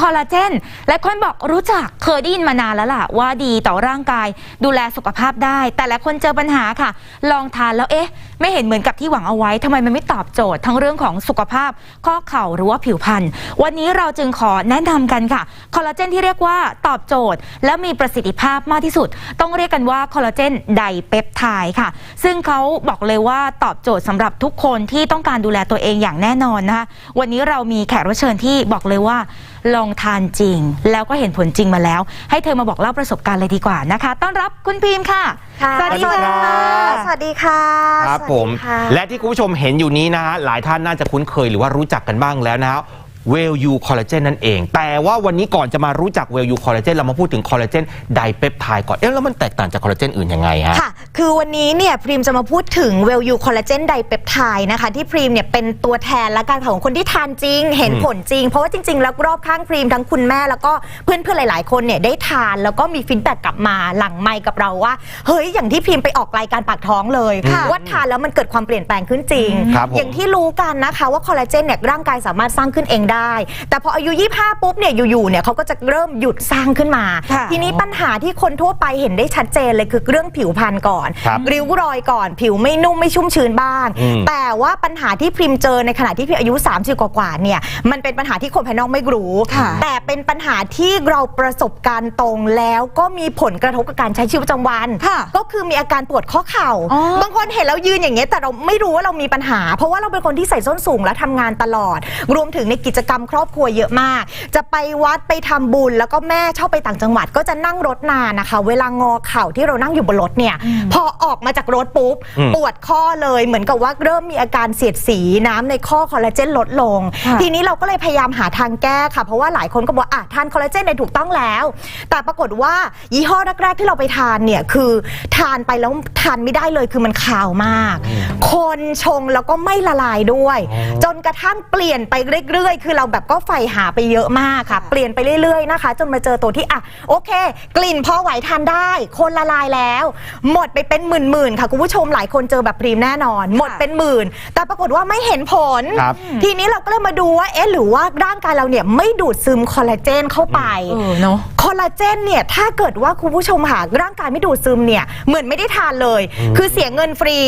คอลลาเจนหลายคนบอกรู้จักเคยได้ยินมานานแล้วล่ะ ว่าดีต่อร่างกายดูแลสุขภาพได้ แต่หลายคนเจอปัญหาค่ะ ลองทานแล้วเอ๊ะไม่เห็นเหมือนกับที่หวังเอาไว้ทำไมมันไม่ตอบโจทย์ ทั้งเรื่องของสุขภาพ ข้อเข่าหรือว่าผิวพรรณวันนี้เราจึงขอแนะนำกันค่ะคอลลาเจนที่เรียกว่าตอบโจทย์ และมีประสิทธิภาพมากที่สุด ต้องเรียกกันว่าคอลลาเจนไดเปปไทด์ค่ะ ซึ่งเขาบอกเลยว่าตอบโจทย์สำหรับทุกคนที่ต้องการดูแลตัวเองอย่างแน่นอนนะคะวันนี้เรามีแขกรับเชิญที่บอกเลยว่า ลองทานจริง แล้วก็เห็นผลจริงมาแล้ว ให้เธอมาบอกเล่าประสบการณ์เลยดีกว่านะคะ ต้อนรับคุณพิมพ์ค่ะ ค่ะสวัสดีค่ะ สวัสดีค่ะ ครับสวัสดีผมค่ะและที่คุณผู้ชมเห็นอยู่นี้นะฮะหลายท่านน่าจะคุ้นเคยหรือว่ารู้จักกันบ้างแล้วนะฮะ เวลยูคอลลาเจนนั่นเอง แต่ว่าวันนี้ก่อนจะมารู้จักเวลยูคอลลาเจนเรามาพูดถึงคอลลาเจนไดเปปไทด์ก่อน เอ๊ะแล้วมันแตกต่างจากคอลลาเจนอื่นยังไงฮะ ค่ะ คือวันนี้เนี่ยพรีมจะมาพูดถึงเวลยูคอลลาเจนไดเปปไทด์นะคะ ที่พรีมเนี่ยเป็นตัวแทนและการของคนที่ทานจริง เห็นอืมผลจริง เพราะว่าจริง ๆ แล้วรอบข้างพรีมทั้งคุณแม่แล้วก็เพื่อนๆหลาย ๆ คนเนี่ยได้ทานแล้วก็มีฟีดแบ็กกลับมาหลังไมค์กับเราว่า เฮ้ยอย่างที่พรีมไปออกรายการปากท้องเลยค่ะว่าทานแล้วมันเกิดความเปลี่ยนแปลงขึ้นจริง ครับผม อย่างที่รู้กันนะคะว่าคอลลาเจนเนี่ยร่างกายสามารถสร้างขึ้นเองได้แต่พออายุ 25 ปุ๊บเนี่ยอยู่ๆเนี่ยเขาก็จะเริ่มหยุดสร้างขึ้นมา ค่ะ ทีนี้ปัญหาที่คนทั่วไปเห็นได้ชัดเจนเลยคือเรื่องผิวพรรณก่อนครับริ้วรอยก่อนผิวไม่นุ่มไม่ชุ่มชื้นบ้าง อืม แต่ว่าปัญหาที่พริมเจอในขณะที่พริมอายุ 30 กว่าๆเนี่ยมันเป็นปัญหาที่คนภายนอกไม่รู้ ค่ะแต่เป็นปัญหาที่เราประสบการณ์ตรงแล้วก็มีผลกระทบกับการใช้ชีวิตประจำวัน ค่ะก็คือมีอาการปวดข้อเข่า อ๋อ บางคนเห็นแล้วยืนอย่างเงี้ยแต่เราไม่รู้ว่าเรามีปัญหา เพราะว่าเราเป็นคนที่ใส่ส้นสูงและทำงานตลอด รวมถึงในกิจกรรมครอบครัวเยอะมาก จะไปวัดไปทำบุญ แล้วก็แม่ชอบไปต่างจังหวัด ก็จะนั่งรถนานนะคะ เวลางอเข่าที่เรานั่งอยู่บนรถเนี่ยพอออกมาจากรถปุ๊บอืมปวดข้อเลยเหมือนกับว่าเริ่มมีอาการเสียดสีน้ำในข้อคอลลาเจนลดลงค่ะทีนี้เราก็เลยพยายามหาทางแก้ค่ะ เพราะว่าหลายคนก็บอกอะทานคอลลาเจนได้ถูกต้องแล้ว แต่ปรากฏว่ายี่ห้อแรกๆที่เราไปทานเนี่ยคือทานไปแล้วทานไม่ได้เลยคือมันขาวมาก คนชงแล้วก็ไม่ละลายด้วยอ๋อจนกระทั่งเปลี่ยนไปเรื่อยๆ คือเราแบบก็ใฝ่หาไปเยอะมากค่ะ เปลี่ยนไปเรื่อยๆนะคะ จนมาเจอตัวที่อะโอเค กลิ่นพอไหวทานได้ คนละลายแล้ว หมดไปเป็นหมื่นๆค่ะคุณผู้ชมหลายคนเจอแบบพรีมแน่นอน หมดเป็นหมื่น แต่ปรากฏว่าไม่เห็นผล ครับทีนี้เราก็เลยมาดูว่าเอ๊ะหรือว่าร่างกายเราเนี่ยไม่ดูดซึมคอลลาเจนเข้าไป เออเนาะคอ ลลาเจนเนี่ยถ้าเกิดว่าคุณผู้ชมหาร่างกายไม่ดูดซึมเนี่ยเหมือนไม่ได้ทานเลย คือเสียเงินฟรี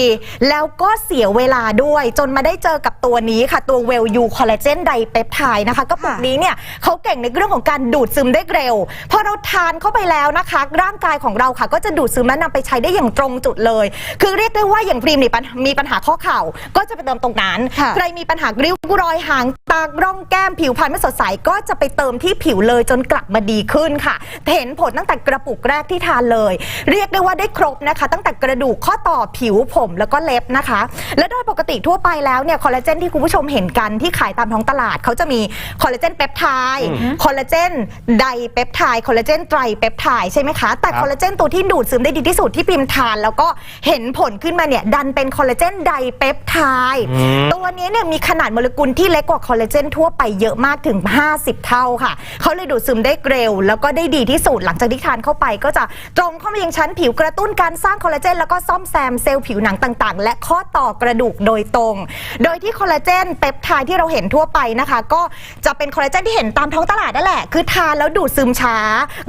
แล้วก็เสียเวลาด้วย จนมาได้เจอกับตัวนี้ค่ะ ตัวเวลยูคอลลาเจนไดเปปไทด์นะคะกระปุกนี้เนี่ยเขาเก่งในเรื่องของการดูดซึมได้เร็ว พอเราทานเข้าไปแล้วนะคะ ร่างกายของเราค่ะ ก็จะดูดซึมและนำไปใช้ได้อย่างตรงจุดเลย คือเรียกได้ว่าอย่างพรีมเนี่ยปัญมีปัญหาข้อเข่าก็จะไปเติมตรงนั้นค่ะใครมีปัญหาริ้วรอยหางตาร่องแก้มผิวพรรณไม่สดใสก็จะไปเติมที่ผิวเลยจนกลับมาดีขึ้นค่ะเห็นผลตั้งแต่กระปุกแรกที่ทานเลย เรียกได้ว่าได้ครบนะคะ ตั้งแต่กระดูกข้อต่อผิวผมแล้วก็เล็บนะคะ และโดยปกติทั่วไปแล้วเนี่ยคอลลาเจนที่คุณผู้ชมเห็นกันที่ขายตามท้องตลาดเขาจะมีคอลลาเจนเปปไทด์คอลลาเจนไดเปปไทด์คอลลาเจนไตรเปปไทด์ใช่ไหมคะแต่ครับคอลลาเจนตัวที่ดูดซึมได้ดีที่สุดที่พิมพ์ทาน แล้วก็เห็นผลขึ้นมาเนี่ยดันเป็นคอลลาเจนไดเปปไทด์อืมตัวนี้เนี่ยมีขนาดโมเลกุลที่เล็กกว่าคอลลาเจนทั่วไปเยอะมากถึง 50 เท่าค่ะเขาเลยดูดซึมได้เร็วแล้วก็ได้ดีที่สุด หลังจากที่ทานเข้าไปก็จะตรงเข้ามายังชั้นผิวกระตุ้นการสร้างคอลลาเจนแล้วก็ซ่อมแซมเซลล์ผิวหนังต่างๆ และข้อต่อกระดูกโดยตรง โดยที่คอลลาเจนเปปไทด์ที่เราเห็นทั่วไปนะคะ ก็จะเป็นคอลลาเจนที่เห็นตามท้องตลาดนั่นแหละ คือทานแล้วดูดซึมช้า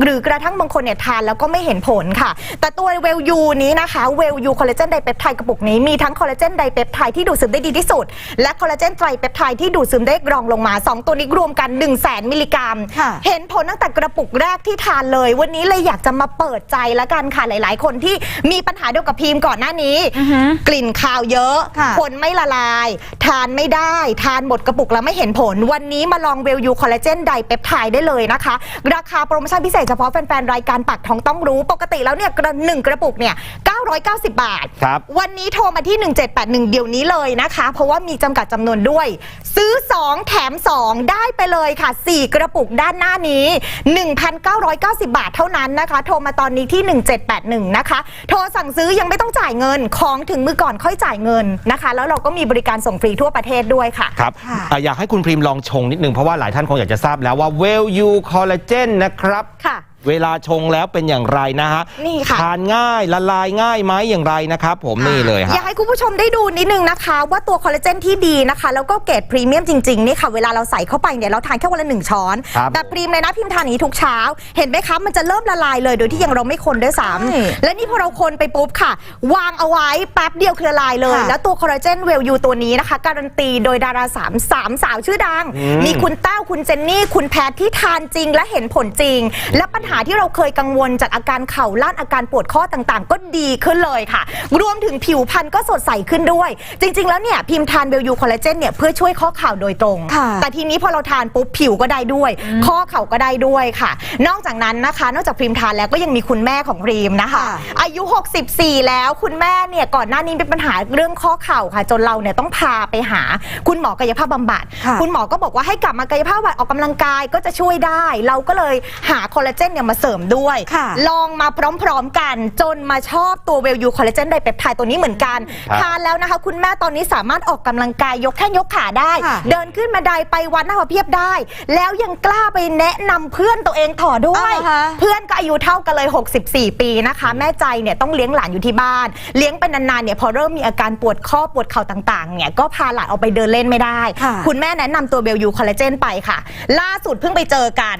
หรือกระทั่งบางคนเนี่ยทานแล้วก็ไม่เห็นผลค่ะ แต่ตัวเวลยูนี้นะคะเวลยูคอลลาเจนไดเปปไทด์กระปุกนี้มีทั้งคอลลาเจนไดเปปไทด์ที่ดูดซึมได้ดีที่สุด และคอลลาเจนไตรเปปไทด์ที่ดูดซึมได้รองลงมา 2 ตัวนี้รวมกัน 1 0 0 0 0แสนมิลลิกรัม เห็นผลตั้งแต่กระปุกแรกที่ทานเลย วันนี้เลยอยากจะมาเปิดใจละกันค่ะหลาย ๆ คนที่มีปัญหาเดียวกับพีมก่อนหน้านี้ อือฮึกลิ่นคาวเยอะค่ะ คนไม่ละลาย ทานไม่ได้ ทานหมดกระปุกแล้วไม่เห็นผล วันนี้มาลองเวลยูคอลลาเจนไดเปปไทด์ได้เลยนะคะ ราคาโปรโมชั่นพิเศษเฉพาะแฟน ๆ รายการปากท้องต้องรู้ปกติแล้วเนี่ยกระหนึ่งกระปุกเนี่ย 990 บาท ครับ วันนี้โทรมาที่ 1781 เดี๋ยวนี้เลยนะคะ เพราะว่ามีจำกัดจำนวนด้วย ซื้อ 2 แถม 2 ได้ไปเลยค่ะ 4 กระปุกด้านหน้านี้1,990 บาทเท่านั้นนะคะ โทรมาตอนนี้ที่ 1781 นะคะ โทรสั่งซื้อยังไม่ต้องจ่ายเงิน ของถึงมือก่อนค่อยจ่ายเงินนะคะ แล้วเราก็มีบริการส่งฟรีทั่วประเทศด้วยค่ะ ครับค่ะอะอยากให้คุณพรีมลองชงนิดนึง เพราะว่าหลายท่านคงอยากจะทราบแล้วว่าเวลยูคอลลาเจนนะครับ ค่ะ เวลาชงแล้วเป็นอย่างไรนะฮะนี่ค่ะ ทานง่ายละลายง่ายไหมอย่างไรนะครับผมนี่เลยอฮะยากให้คุณผู้ชมได้ดูนิดนึงนะคะ ว่าตัวคอลลาเจนที่ดีนะคะ แล้วก็เกรดพรีเมียมจริง ๆ นี่ค่ะ เวลาเราใส่เข้าไปเนี่ยเราทานแค่วันละหนึ่งช้อน ครับแบบพรีมเลยนะพิมพ์ทานอย่างนี้ทุกเช้า เห็นไหมคะ มันจะเริ่มละลายเลยโดยที่ยังเราไม่คนด้วยซ้ใช่ำและนี่พอเราคนไปปุ๊บค่ะ วางเอาไว้แป๊บเดียวคือละลายเลย ค่ะ แล้วตัวคอลลาเจนเวลยูตัวนี้นะคะ การันตีโดยดาราสามสามสาวชื่อดัง อืม มีคุณแต้วคุณเจนนี่คุณแพทที่ทานจริงและเห็นผลจริง และปัญหาที่เราเคยกังวลจากอาการเข่าล้านอาการปวดข้อต่างๆ ก็ดีขึ้นเลยค่ะ รวมถึงผิวพรรณก็สดใสขึ้นด้วย จริง ๆ แล้วเนี่ยพิมพ์ทานเบลยูคอลลาเจนเนี่ยเพื่อช่วยข้อเข่าโดยตรง ค่ะแต่ทีนี้พอเราทานปุ๊บผิวก็ได้ด้วย ข้อเข่าก็ได้ด้วยค่ะ นอกจากนั้นนะคะ นอกจากพรีมทานแล้วก็ยังมีคุณแม่ของพรีมนะคะ ค่ะ อายุ 64 แล้วคุณแม่เนี่ยก่อนหน้านี้เป็นปัญหาเรื่องข้อเข่าค่ะ จนเราเนี่ยต้องพาไปหา คุณหมอกายภาพบำบัดค่ะคุณหมอก็บอกว่าให้กลับมากายภาพบำบัดออกกำลังกายก็จะช่วยได้ เราก็เลยหาคอลลาเจนเนี่ยมาเสริมด้วย ค่ะลองมาพร้อมๆกัน จนมาชอบตัวเวลยูคอลลาเจนไดเปปไทด์ตัวนี้เหมือนกัน ครับทานแล้วนะคะ คุณแม่ตอนนี้สามารถออกกำลังกายยกแข้งยกขาได้ ค่ะ เดินขึ้นมาไดไปวัดหน้าพระเพียบได้ แล้วยังกล้าไปแนะนำเพื่อนตัวเองถอด้วยเอาเหรอคะเพื่อนก็อายุเท่ากันเลย 64 ปีนะคะ แม่ใจเนี่ยต้องเลี้ยงหลานอยู่ที่บ้าน เลี้ยงไปนานๆเนี่ยพอเริ่มมีอาการปวดข้อปวดเข่าต่างๆ เนี่ยก็พาหลานออกไปเดินเล่นไม่ได้ ค่ะคุณแม่แนะนำตัวเบลยูคอลลาเจนไปค่ะ ล่าสุดเพิ่งไปเจอกัน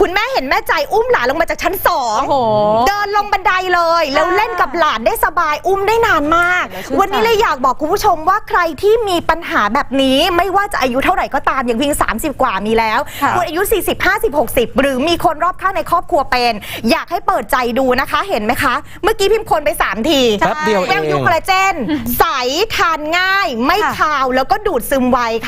คุณแม่เห็นแม่ใจอุ้มหลานลงมาจากชั้นสองโอ้โหเดินลงบันไดเลย แล้วเล่นกับหลานได้สบายอุ้มได้นานมากเดี๋ยวชื่นใจวันนี้เลยอยากบอกคุณผู้ชมว่าใครที่มีปัญหาแบบนี้ไม่ว่าจะอายุเท่าไหร่ก็ตามอย่างพิง30 กว่ามีแล้วค่ะคุณอายุ 40 50 60 หรือมีคนรอบข้างในครอบครัวเป็น อยากให้เปิดใจดูนะคะเห็นไหมคะ เมื่อกี้พิมพ์คนไป 3 ทีแป๊บเดียวเองแววยูคอลลาเจน ใสทานง่าย ไม่ค่ะคาวแล้วก็ดูดซึมไวค่ะ